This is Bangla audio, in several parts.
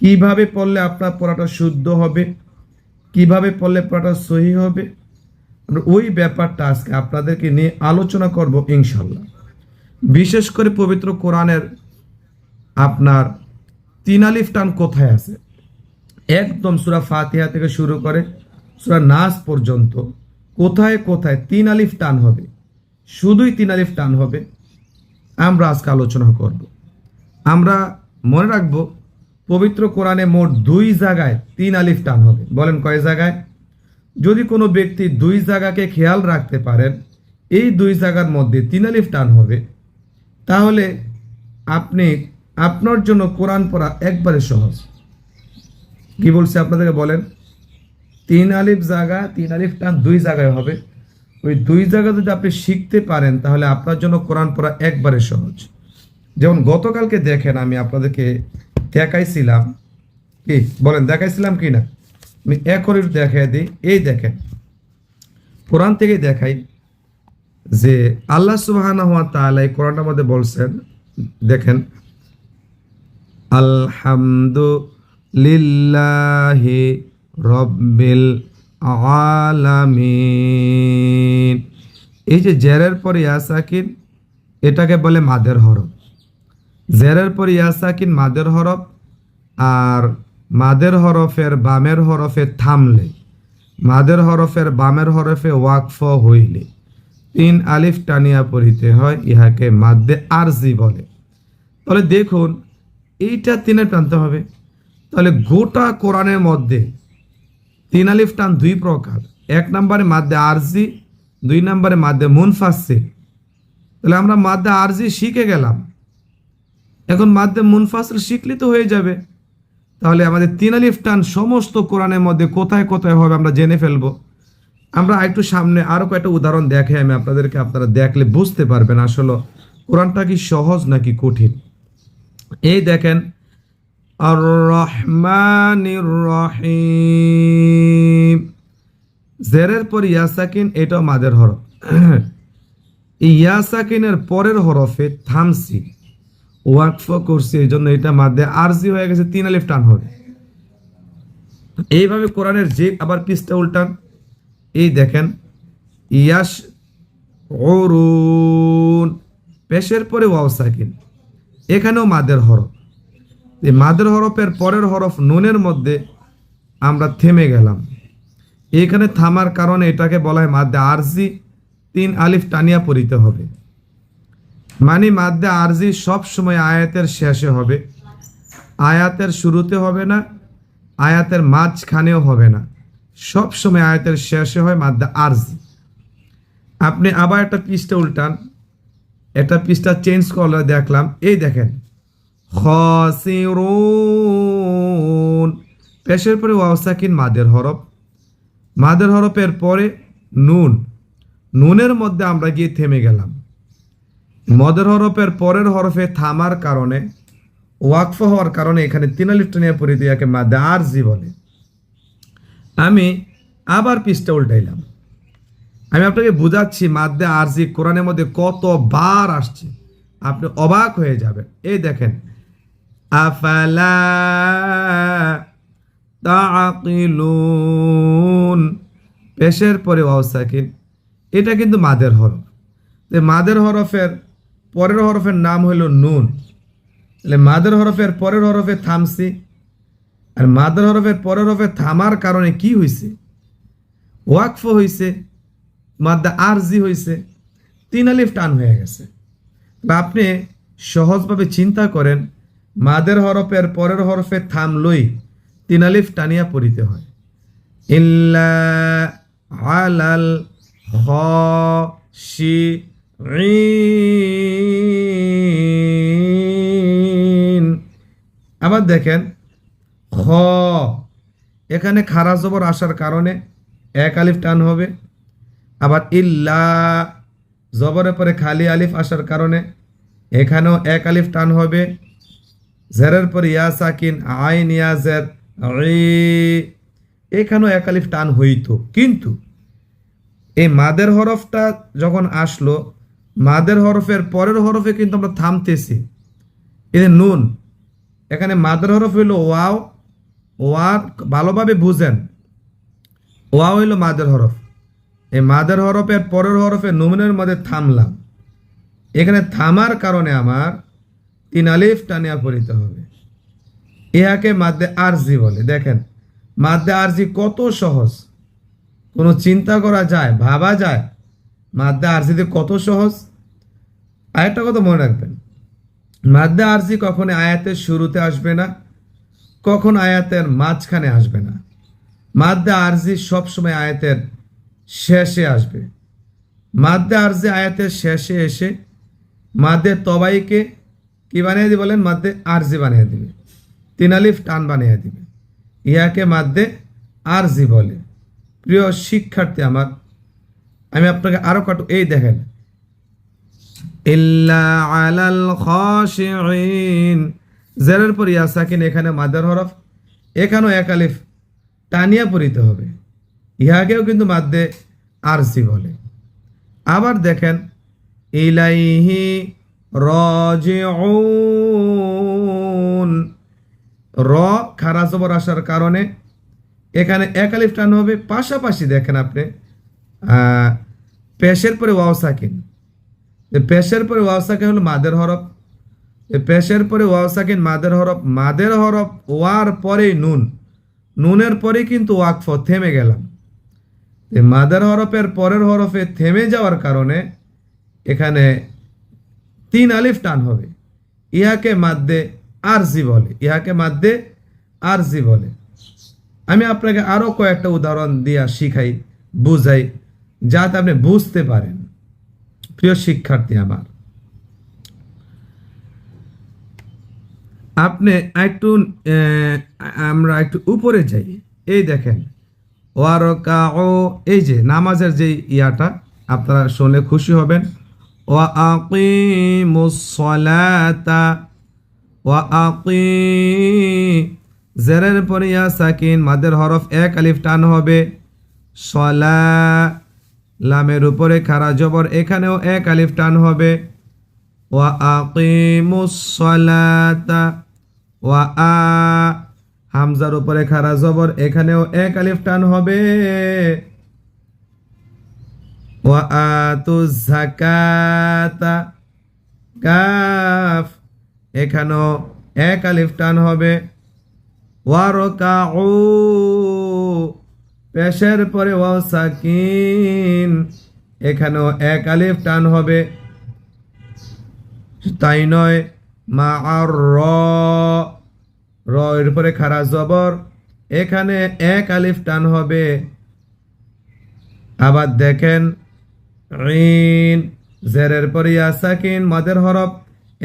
কীভাবে পড়লে আপনার পড়াটা শুদ্ধ হবে? কীভাবে পড়লে পড়াটা সহি হবে? আমরা ওই ব্যাপারটা আজকে আপনাদেরকে নিয়ে আলোচনা করব ইনশাল্লাহ বিশেষ করে পবিত্র কোরআনের আপনার তিন আলিফ টান কোথায় আছে? একদম সুরা ফাতিহা থেকে শুরু করে সুরা নাস পর্যন্ত কোথায় কোথায় তিন আলিফ টান হবে? শুধুই তিন আলিফ টান হবে। আমরা আজকে আলোচনা করব। আমরা মনে রাখব পবিত্র কোরআনে মোট দুই জায়গায় তিন আলিফ টান হবে। বলেন কয় জায়গায়? যদি কোনো ব্যক্তি দুই জায়গাকে খেয়াল রাখতে পারেন, এই দুই জায়গার মধ্যে তিন আলিফ টান হবে। তাহলে আপনি, আপনার জন্য কোরআন পড়া একবারে সহজ। কি বলছে আপনাদেরকে বলেন? তিন আলিফ জায়গা, তিন আলিফ টান দুই জায়গায় হবে। ওই দুই জায়গা যদি আপনি শিখতে পারেন, তাহলে আপনার জন্য কোরআন পড়া একবারে সহজ। যেমন গতকালকে দেখেন আমি আপনাদেরকে দেখাইছিলাম কি, বলেন, দেখাইছিলাম কি না? আমি এখন একটু দেখাই দিই, এই দেখেন, কোরআন থেকে দেখাই যে আল্লাহ সুবাহানা হওয়া তাআলা এই কোরআনটার মধ্যে বলছেন, দেখেন আলহামদুলিল্লাহি রব্বিল আলামিন। এই যে জেরের পর ইয়াসাকিন, এটাকে বলে মাদের হরফ। জেরের পর ইয়াসাকিন মাদের হরফ আর মাদের হরফের বামের হরফে থামলে, মাদের হরফের বামের হরফে ওয়াকফ হইলে। তিন আলিফ টানিয়া পড়িতে হয়, ইহাকে মাদ্দে আরজি বলে। তাহলে দেখুন, এইটা তিনে টানতে হবে। তাহলে গোটা কোরআনের মধ্যে তিন আলিফ টান দুই প্রকার। এক নম্বরে মাদ্দে আরজি, দুই নম্বরে মাদ্দে মুনফাসিল তাহলে আমরা মাদ্দে আরজি শিখে গেলাম। এখন মাদ্দে মুনফাসিল শিখলে তো হয়ে যাবে। তাহলে আমাদের তিন আলিফ টান সমস্ত কোরআনের মধ্যে কোথায় কোথায় হবে আমরা জেনে ফেলব। আমরা একটু সামনে আরও কয়েকটা উদাহরণ দেখে আমি আপনাদেরকে, আপনারা দেখলে বুঝতে পারবেন আসলে কোরআনটা কি সহজ নাকি কঠিন। এই দেখেন আর রহমানির রহিম। জেরের পর ইয়াসাকিন, এটাও মাদের হরফ। ইয়াসাকিনের পরের হরফে থামসি ওয়াকফ করছি এই জন্য এটা মাধ্যে আরজি হয়ে গেছে, তিন আলিফ টান হবে এইভাবে কোরআনের যে আবার পৃষ্ঠা উল্টান। এই দেখেন ইয়াস অরুন পেশের পরে ওয়াও সাকিন। এখানেও মাদের হরফ। এই মাদের হরফের পরের হরফ নুনের মধ্যে আমরা থেমে গেলাম। এখানে থামার কারণে এটাকে বলা হয় মাদ্দে আরজি, তিন আলিফ টানিয়া পড়িতে হবে। মানে মাদ্দে আরজি সব সময় আয়াতের শেষে হবে। আয়াতের শুরুতে হবে না, আয়াতের মাঝখানেও হবে না। সব সময় আয়াতের শেষে হয় মাদ্দে আরজি। আপনি আবার একটা পৃষ্ঠা উল্টান। একটা পৃষ্ঠা চেঞ্জ করলে দেখলাম, এই দেখেন পেশের পরে ওয়াসাকিন মাদের হরফ। মাদের হরফের পরে নুন। নুনের মধ্যে আমরা গিয়ে থেমে গেলাম। মদের হরফের পরের হরফে থামার কারণে, ওয়াকফ হওয়ার কারণে এখানে তিনালিফটা নিয়ে পরিতে ইয়াকে মাদে আরজি বলে। আমি আবার পৃষ্ঠা উল্টাইলাম। আমি আপনাকে বুঝাচ্ছি মাদ্দে আরজি কোরআনের মধ্যে কতবার আসছে। আপনি অবাক হয়ে যাবেন। এই দেখেন, আফালা পেশের পরে ওয়াসাকিন এটা কিন্তু মাদের হরফ। মাদের হরফের পরের হরফের নাম হলো নুন। তাহলে মাদের হরফের পরের হরফে থামছি, আর মাদের হরফের পরের হরফে থামার কারণে কি হয়েছে ওয়াকফ হয়েছে মাদ্দা আরজি হয়েছে তিন আলিফ টান হয়ে গেছে। বা আপনি সহজভাবে চিন্তা করেন, মাদের হরফের পরের হরফে থামলই তিন আলিফ টানিয়া পড়িতে হয়। ইল্লা আলাল হ শি। আবার দেখেন, খ। এখানে খারা জবর আসার কারণে এক আলিফ টান হবে। আবার ইল্লা জবরের পরে খালি আলিফ আসার কারণে এখানেও এক আলিফ টান হবে। জেরের পর ইয়া সাকিন, আইন ইয়া জের এখানেও এক আলিফ টান হইতো। কিন্তু এই মাদের হরফটা যখন আসলো মাদের হরফের পরের হরফে কিন্তু আমরা থামতেছি। এই নুন। এখানে মাদের হরফ হইল ওয়াও। ওয়া ভালোভাবে বুঝেন। ওয়া হইল মাদের হরফ। এই মাদের হরফের পরের হরফে নুমনের মধ্যে থামলাম। এখানে থামার কারণে আমার তিন আলিফ টানিয়া পড়িতে হবে। ইহাকে মাদ্দে আরজি বলে। দেখেন মাদ্দে আরজি কত সহজ। কোনো চিন্তা করা যায়, ভাবা যায়। মাদ্দে আরজিতে কত সহজ? আরেকটা কথা মনে রাখবেন? মাদ্দে আরজি কখনো আয়াতের শুরুতে আসবে না, কখন আয়াতের মাঝখানে আসবে না। মাদ্দে আরজি সবসময় আয়াতের শেষে আসবে। মাদ্দে আরজি আয়াতের শেষে এসে মাদ্দে তবাইকে কি বানিয়ে দিবে বলেন? মাদ্দে আরজি বানিয়ে দিবে। তিন আলিফ টান বানিয়ে দিবে। ইহাকে মাদ্দে আরজি বলে। প্রিয় শিক্ষার্থী আমার আমি আপনাকে আরও কত এই দেখেন। জেরের পর ইয়া এখানে মাদার হরফ, এখানেও এক আলিফ টানিয়া পড়িতে হবে। ইহাকেও কিন্তু মাদ্দে আরসি বলে। আবার দেখেন, ইলাইহি র খারা জবর আসার কারণে এখানে এক আলিফ টান হবে। পাশাপাশি দেখেন আপনি পেশের পরে ওয়াও সাকিন। পেশের পরে ওয়াও সাকিন হলো মাদের হরফ। পেশের পরে ওয়াও সাকিন, মাদের হরফ। মাদের হরফ ওয়ার পরেই নুন। নুনের পরে কিন্তু ওয়াকফ, থেমে গেলাম। মাদার হরফের পরের হরফে থেমে যাওয়ার কারণে এখানে তিন আলিফ টান হবে। ইহাকে মাদ্দে আরজি বলে। ইহাকে মাদ্দে আরজি বলে। আমি আপনাকে আরও কয়েকটা উদাহরণ দিয়া শিখাই, বুঝাই। যাতে আপনি বুঝতে পারেন। প্রিয় শিক্ষার্থী আমার, আপনি একটু আমরা একটু উপরে যাই। এই দেখেন ওয়ারকা ও এই যে নামাজের যে ইয়াটা, আপনারা শুনলে খুশি হবেন। ওয়া আকিমুসসালাতা ওয়া আকি জেরের পরে ইয়া সাকিন, মাদের হরফ এক আলিফ টান হবে। সলা লামের উপরে খারা জবর, এখানেও এক আলিফ টান হবে। ওয়া ওয়া আ, হামজার উপরে খারা জবর, এখানেও এক আলিফ টান হবে। কাফ, এখানেও এক আলিফ টান হবে। ওয়ারকাউ পেশের পরে ওয়াও সাকিন। এখানেও এক আলিফ টান হবে। তাই নয় মা আর র এর পরে খারা জবর। এখানে এক আলিফ টান হবে। আবার দেখেন, ঋণ, জেরের পরে ইয়া সাকিন, মাদের হরফ।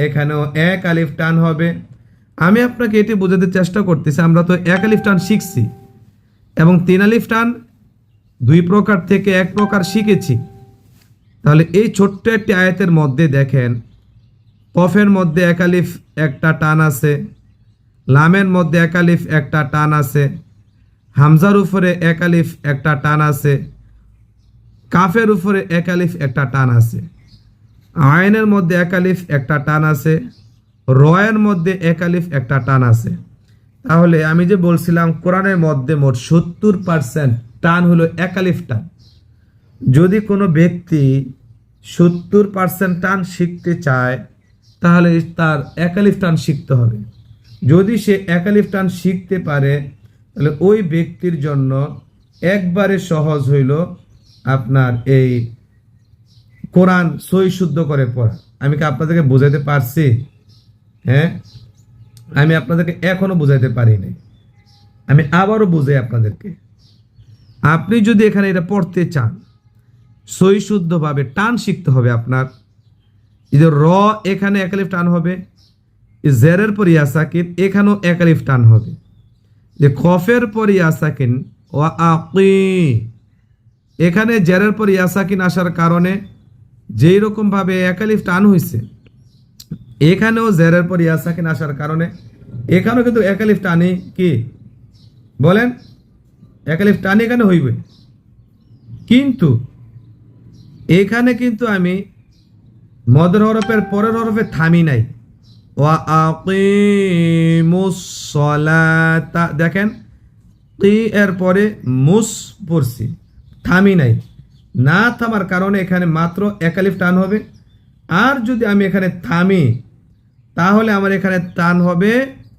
এখানেও এক আলিফ টান হবে। আমি আপনাকে এটি বোঝাতে চেষ্টা করতেছি, আমরা তো এক আলিফ টান শিখছি। এবং তিন আলিফ টান দুই প্রকার থেকে এক প্রকার শিখেছি। তাহলে এই ছোট্ট একটি আয়াতের মধ্যে দেখেন, কফের মধ্যে এক আলিফ একটা টান আছে, লামের মধ্যে এক আলিফ একটা টান আছে, হামজার উপরে এক আলিফ একটা টান আছে, কাফের উপরে এক আলিফ একটা টান আছে আয়নের মধ্যে এক আলিফ একটা টান আছে, রয়ের মধ্যে এক আলিফ একটা টান আছে। তাহলে আমি যে বলছিলাম, কোরআনের মধ্যে মোট সত্তর পার্সেন্ট টান হলো এক আলিফ টান। যদি কোনো ব্যক্তি সত্তর পার্সেন্ট টান শিখতে চায়, তাহলে তার একালিফ টান শিখতে হবে। যদি সে একালিফ টান শিখতে পারে, তাহলে ওই ব্যক্তির জন্য একবারে সহজ হইল আপনার এই কোরআন সই শুদ্ধ করে পড়া। আমি কি আপনাদেরকে বোঝাতে পারছি? হ্যাঁ? আমি আপনাদেরকে এখনও বুঝাইতে পারি নাই। আমি আবারও বুঝাই আপনাদেরকে। আপনি যদি এখানে এটা পড়তে চান সই শুদ্ধভাবে টান শিখতে হবে আপনার। যে র এখানে একালিফ টান হবে জেরের পর ইয়া সাকিন এখানেও একালিফ টান হবে। যে খফের পর ইয়া সাকিন ও আকি। এখানে জেরের পর ইয়া সাকিন আসার কারণে যেই রকমভাবে একালিফ টান হয়েছে এখানেও জেরের পর ইয়া সাকিন আসার কারণে, এখানেও কিন্তু একালিফ টানি কি? বলেন একালিফ টানি এখানে হইবে। কিন্তু, এখানে কিন্তু আমি মদের হরফের পরের হরফে থামি নাই। দেখেন কি এর পরে মুস পড়ছি, থামি নাই। না থামার কারণে এখানে মাত্র একালিফ টান হবে। আর যদি আমি এখানে থামি, তাহলে আমার এখানে টান হবে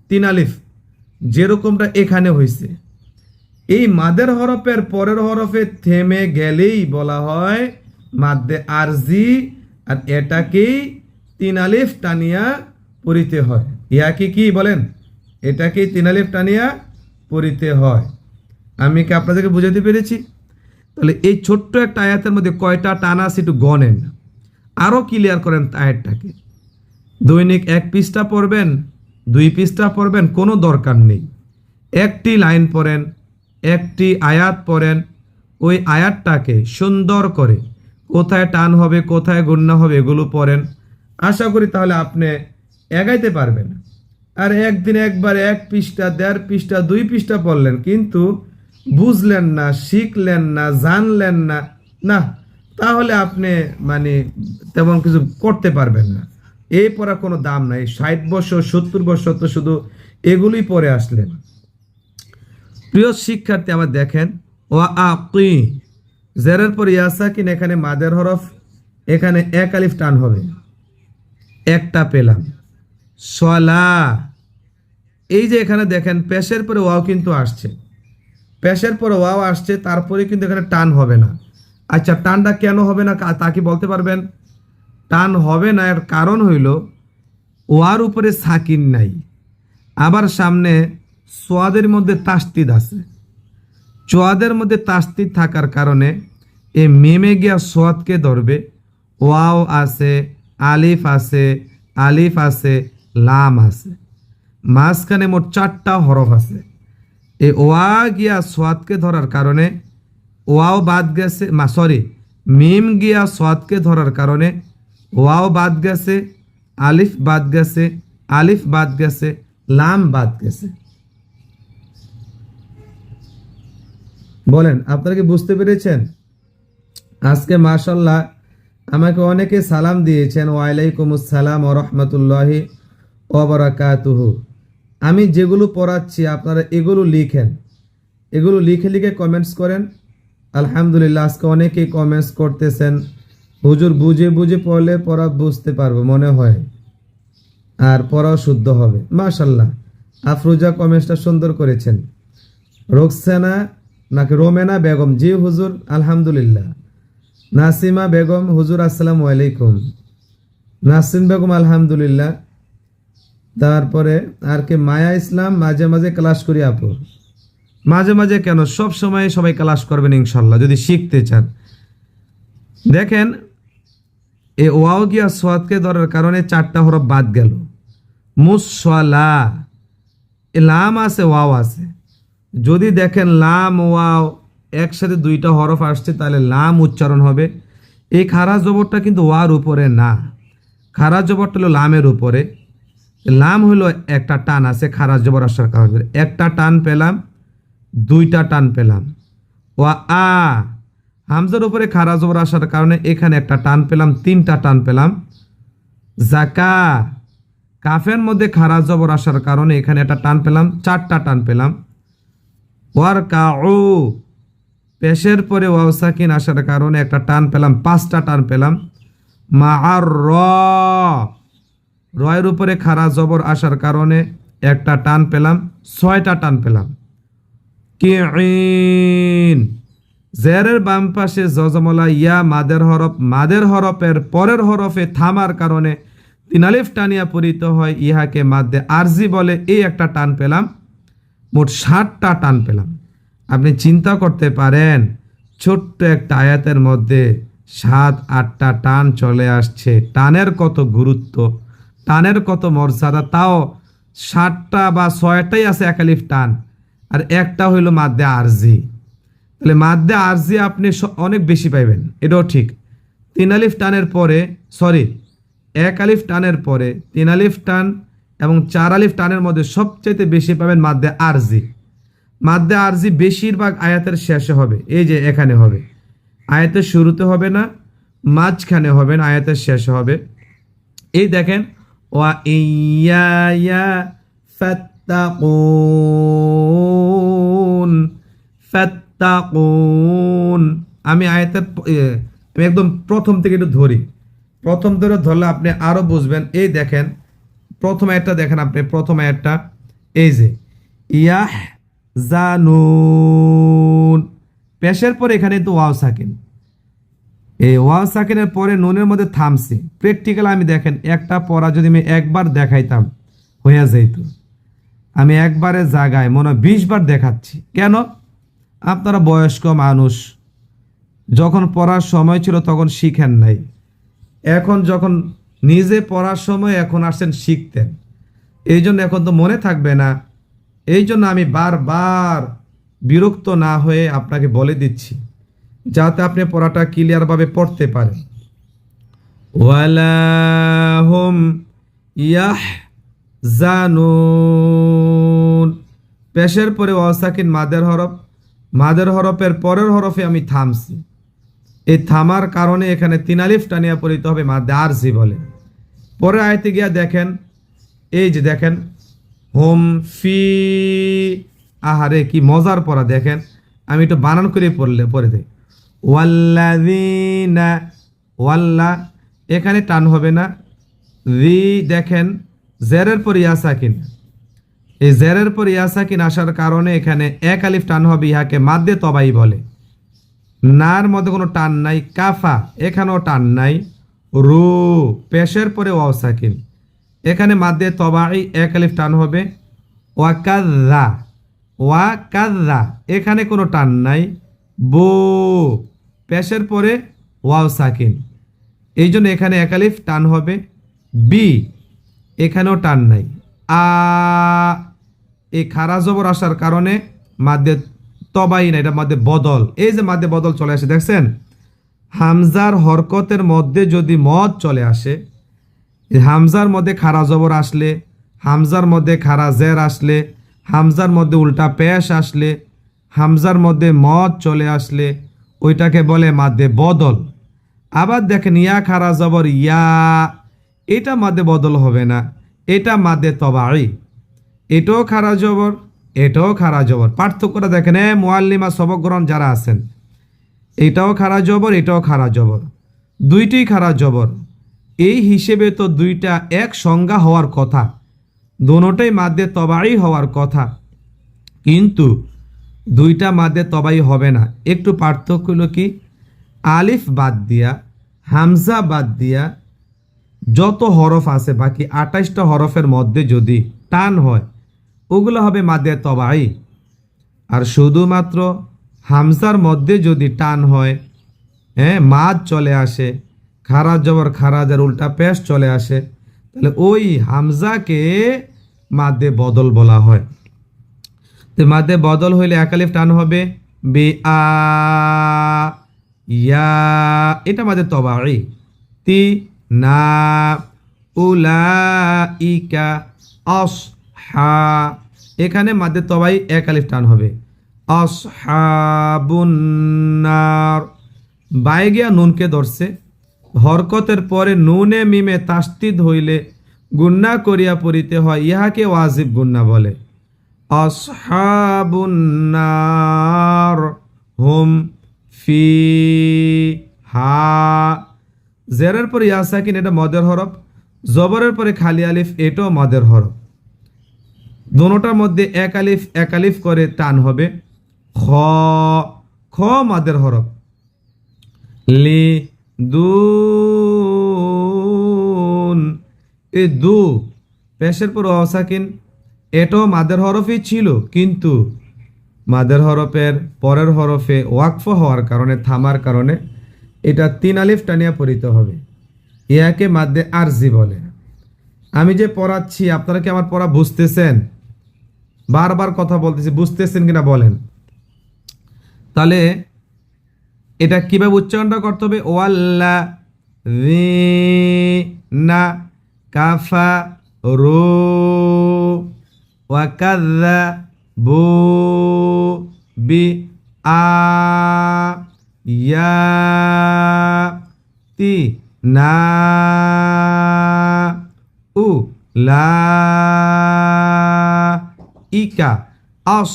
তিন আলিফ। যেরকমটা এখানে হয়েছে এই মাদের হরফের পরের হরফে থেমে গেলেই বলা হয় মাদ্দে আরজি, আর এটাকেই তিন আলিফ টানিয়া পড়িতে হয়। ইয়াকে কি বলেন? এটাকেই তিন আলিফ টানিয়া পড়িতে হয়। আমি কি আপনাদেরকে বুঝাতে পেরেছি? তাহলে এই ছোট্ট একটা আয়াতের মধ্যে কয়টা টানা আছে গনেন আরও ক্লিয়ার করেন আয়াতটাকে। দৈনিক এক পৃষ্ঠা পড়বেন, দুই পৃষ্ঠা পড়বেন, কোনো দরকার নেই। একটি লাইন পড়েন, একটি আয়াত পড়েন, ওই আয়াতটাকে সুন্দর করে কোথায় টান হবে, কোথায় গুন্না হবে, এগুলো পড়েন। আশা করি তাহলে আপনি এগাইতে পারবেন। আর একদিন একবার এক পৃষ্ঠা, দেড় পৃষ্ঠা, দুই পৃষ্ঠা পড়লেন, কিন্তু বুঝলেন না, শিখলেন না, জানলেন না না তাহলে আপনি মানে তেমন কিছু করতে পারবেন না। এই পড়া কোনো দাম নাই। ষাট বছর, সত্তর বছর তো শুধু এগুলোই পরে আসলেন। প্রিয় শিক্ষার্থী, আমার দেখেন ও আপনি জেরের পর ইয়াসাকিন, এখানে মাদের হরফ, এখানে এক আলিফ টান হবে। একটা পেলাম। সলা, এই যে এখানে দেখেন, পেশের পরে ওয়াও কিন্তু আসছে। পেশের পরে ওয়াও আসছে, তারপরে কিন্তু এখানে টান হবে না। আচ্ছা টানটা কেন হবে না? তা কি বলতে পারবেন? টান হবে না এর কারণ হইল, ওয়ার উপরে সাকিন নাই। আবার সামনে সোয়াদের মধ্যে তাস্তিদ আছে। চোয়াদের মধ্যে তাস্তিদ থাকার কারণে এ মেমে গিয়া সোয়াদকে ধরবে, ওয়াও আছে, আলিফ আছে আলিফ আছে, লাম আছে। মাঝখানে মোট চারটা হরফ আছে। এ ওয়া গিয়া সোয়াদকে ধরার কারণে ওয়াও বাদ গেছে, মা সরি মিম গিয়া সোয়াদকে ধরার কারণে ওয়াও বাদ গেছে, আলিফ বাদ গেছে, আলিফ বাদ গেছে, লাম বাদ গেছে। বলেন, আপনারা কি বুঝতে পেরেছেন? আজকে মাশাল্লাহ আমাকে অনেকে সালাম দিয়েছেন, ওয়ালাইকুম আসসালাম ও রহমতুল্লাহি ওবরাকাতুহু আমি যেগুলো পড়াচ্ছি, আপনারা এগুলো লিখেন। এগুলো লিখে লিখে কমেন্টস করেন। আলহামদুলিল্লাহ, আজকে অনেকেই কমেন্টস করতেছেন। হুজুর বুঝে বুঝে পড়লে পড়া বুঝতে পারব, মনে হয়। আর পড়াও শুদ্ধ হবে। মাশাল্লাহ আফরুজা কমেন্টসটা সুন্দর করেছেন। রোকসানা নাকি রোমেনা বেগম? জি হুজুর, আলহামদুলিল্লাহ। নাসিমা বেগম, হুজুর, আসসালামু আলাইকুম। নাসিম বেগম, আলহামদুলিল্লাহ। তারপরে আর কে? মায়া ইসলাম, মাঝে মাঝে ক্লাস করি আপু। মাঝে মাঝে কেন? সব সময় সবাই ক্লাস করবেন ইনশাল্লাহ, যদি শিখতে চান। দেখেন, এ ওয়াও গিয়া সোয়াদকে ধরার কারণে চারটা হরফ বাদ গেল। মুসলা এ লাম আছে, ওয়াও আছে। যদি দেখেন লাম, ওয়াও একসাথে দুইটা হরফ আসছে, তাহলে লাম উচ্চারণ হবে। এই খারাজ জবরটা কিন্তু ওয়ার উপরে না। খারাজ জবরটা হলো লামের উপরে। লাম হলো একটা টান আছে খারাজ জবর আসার কারণে। একটা টান পেলাম দুইটা টান পেলাম। ওয়া আ, হামজার উপরে খারা জবর আসার কারণে এখানে একটা টান পেলাম, তিনটা টান পেলাম। জাকা কাফের মধ্যে খারা জবর আসার কারণে এখানে একটা টান পেলাম, চারটা টান পেলাম। ওয়ার কাউ পেশের পরে ওয়াও সাকিন আসার কারণে একটা টান পেলাম, পাঁচটা টান পেলাম। মা আর র, রয়ের উপরে খারা জবর আসার কারণে একটা টান পেলাম, ছয়টা টান পেলাম। কিন জেরের বাম পাশে জজমলা, ইয়া মাদের হরফ, মাদের হরফের পরের হরফে থামার কারণে তিনালিফ টানিয়া পরিত হয়, ইহাকে মাদ্দে আরজি বলে। এই একটা টান পেলাম, মোট ষাটটা টান পেলাম। আপনি চিন্তা করতে পারেন, ছোট্ট একটা আয়াতের মধ্যে সাত, আটটা টান চলে আসছে। টানের কত গুরুত্ব, টানের কত মর্যাদা, তাও ষাটটা বা ছয়টাই আছে একালিফ টান। আর একটা হইল মাদ্দে আরজি। তাহলে মাদ্দে আরজি আপনি অনেক বেশি পাইবেন। এটাও ঠিক। তিন আলিফ টানের পরে সরি এক আলিফ টানের পরে, তিন আলিফ টান এবং চার আলিফ টানের মধ্যে সবচাইতে বেশি পাবেন মাদ্দে আরজি। মাদ্দে আরজি বেশিরভাগ আয়াতের শেষে হবে। এই যে এখানে হবে। আয়াতের শুরুতে হবে না, মাঝখানে হবে না, আয়াতের শেষে হবে। এই দেখেন, ওয়া ইয়ায়া ফাত্তাকুন ফাত্তাকুন। আমি আয়াতের আমি একদম প্রথম থেকে একটু ধরি। প্রথম ধরে ধরলে আপনি আরও বুঝবেন। এই দেখেন, প্রথম আয়াতটা দেখেন আপনি, প্রথম আয়াতটা। এই যে ইয়াহ জানুন পেশের পরে এখানে তো ওয়াও সাকিন। এই ওয়াও সাকিনের পরে নুনের মধ্যে থামছে। প্র্যাকটিক্যাল আমি দেখেন, একটা পড়া যদি আমি একবার দেখাইতাম, হইয়া যাইত। আমি একবারে জায়গায় মনে হয় বিশ বার দেখাচ্ছি। কেন? আপনারা বয়স্ক মানুষ। যখন পড়ার সময় ছিল তখন শিখেন নাই। এখন যখন নিজে পড়ার সময় এখন আসছেন, শিখতেন। এই জন্য এখন তো মনে থাকবে না। এই জন্য আমি বারবার বিরক্ত না হয়ে আপনাকে বলে দিচ্ছি, যাতে আপনি পড়াটা ক্লিয়ারভাবে পড়তে পারেন। ওয়ালাহুম ইয়াহ জানুন পেশের পরে ওয়াসাকিন মাদের হরফ, মাদের হরফের পরের হরফে আমি থামছি। এই থামার কারণে এখানে তিনালিফ টানিয়া পড়িতে হবে, মাদে আরজি বলে। পরে আয়তে গিয়া দেখেন, এই যে দেখেন, হোম ফি আহারে কি মজার পড়া, দেখেন, আমি একটু বানান করে পড়লে, পড়ে দেই। ওয়াল্লাযিনা, ওয়াল্লা, এখানে টান হবে না। রি দেখেন, জেরের পর ইয়াসাকিন এই জেরের পর ইয়াসাকিন আসার কারণে এখানে এক আলিফ টান হবে ইহাকে মাদ্দে তবাই বলে। নার মধ্যে কোনো টান নাই, কাফা, এখানেও টান নাই। রু, পেশের পরে ওয়াও সাকিন। এখানে মাদ্দে তবাই এক আলিফ টান হবে। ওয়াকাদা ওয়াকাদা এখানে কোনো টান নাই। বো, পেশের পরে ওয়াও সাকিন। এই জন্য এখানে এক আলিফ টান হবে। বি, এখানেও টান নাই। আ এই খারা জবর আসার কারণে মাদ্দে তবাই না, এটা মাদ্দে বদল। এই যে মাদ্দে বদল চলে আসে, দেখছেন? হামজার হরকতের মধ্যে যদি মদ চলে আসে হামজার মধ্যে খারা জবর আসলে, হামজার মধ্যে খারা জের আসলে, হামজার মধ্যে উল্টা পেশ আসলে, হামজার মধ্যে মদ চলে আসলে, ওইটাকে বলে মাদ্দে বদল। আবার দেখেন, ইয়া খারা জবর, ইয়া, এটা মাদ্দে বদল হবে না, এটা মাদ্দে তবাই। এটাও খারা জবর, এটাও খারা জবর। পার্থক্যটা দেখেন, এ মোয়াল্লিমা সবগ্রহণ যারা আছেন, এটাও খারা জবর, এটাও খারা জবর। দুইটাই খারা জবর। এই হিসেবে তো দুইটা এক সংজ্ঞা হওয়ার কথা দোনোটাই মাদ্দে তবাই হওয়ার কথা। কিন্তু দুইটা মাদ্দে তবাই হবে না। একটু পার্থক্য হলো কি, আলিফ বাদ দিয়া, হামজা বাদ দিয়া যত হরফ আছে, বাকি আঠাইশটা হরফের মধ্যে যদি টান হয় ওগুলো হবে মাদে তবাই। আর শুধুমাত্র হামসার মধ্যে যদি টান হয় হ্যাঁ মাদ চলে আসে, খারাজ জবর খারাজের উল্টা পেশ চলে আসে, তাহলে ওই হামজাকে মাদে বদল বলা হয়। তো মাদে বদল হইলে একালিফ টান হবে, বে আ, ইয়া, এটা মাদে তবাই। তি, না উলা ইকা অস হা, এখানে মাদে তবাই এক আলিফ টান হবে। অসহাবুন্নার বায়ে গিয়া নুনকে ধরছে। হরকতের পরে নুনে মিমে তাস্তিদ হইলে গুন্না করিয়া পড়িতে হয়, ইহাকে ওয়াজিব গুন্না বলে। অসহাবুন্নার হুম ফি হা। জেরের পরে ইয়াসাকিন, এটা মদের হরফ। জবরের পরে খালি আলিফ, এটাও মদের হরফ। দোনোটার মধ্যে এক আলিফ এক আলিফ করে টান হবে। খ খ মাদের হরফ। লি, দুন, এ দু। পেশের পর অসাকিন এটাও মাদের হরফই ছিল, কিন্তু মাদের হরফের পরের হরফে ওয়াকফ হওয়ার কারণে, থামার কারণে এটা তিন আলিফ টানিয়া পড়িতে হবে। ইয়াকে মাদ্দে আরজি বলে। আমি যে পড়াচ্ছি, আপনারা কি আমার পড়া বুঝতেছেন? বারবার কথা বলতেছি, বুঝতেছেন কিনা বলেন। তাহলে এটা কীভাবে উচ্চারণটা করতে হবে? ওয়াল্লা না কাফা রো ওয়াকাদা বু বি আ ইয়া তি না উ লা ইকা আস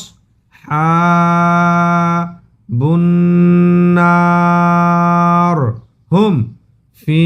বুন্নার হুম ফি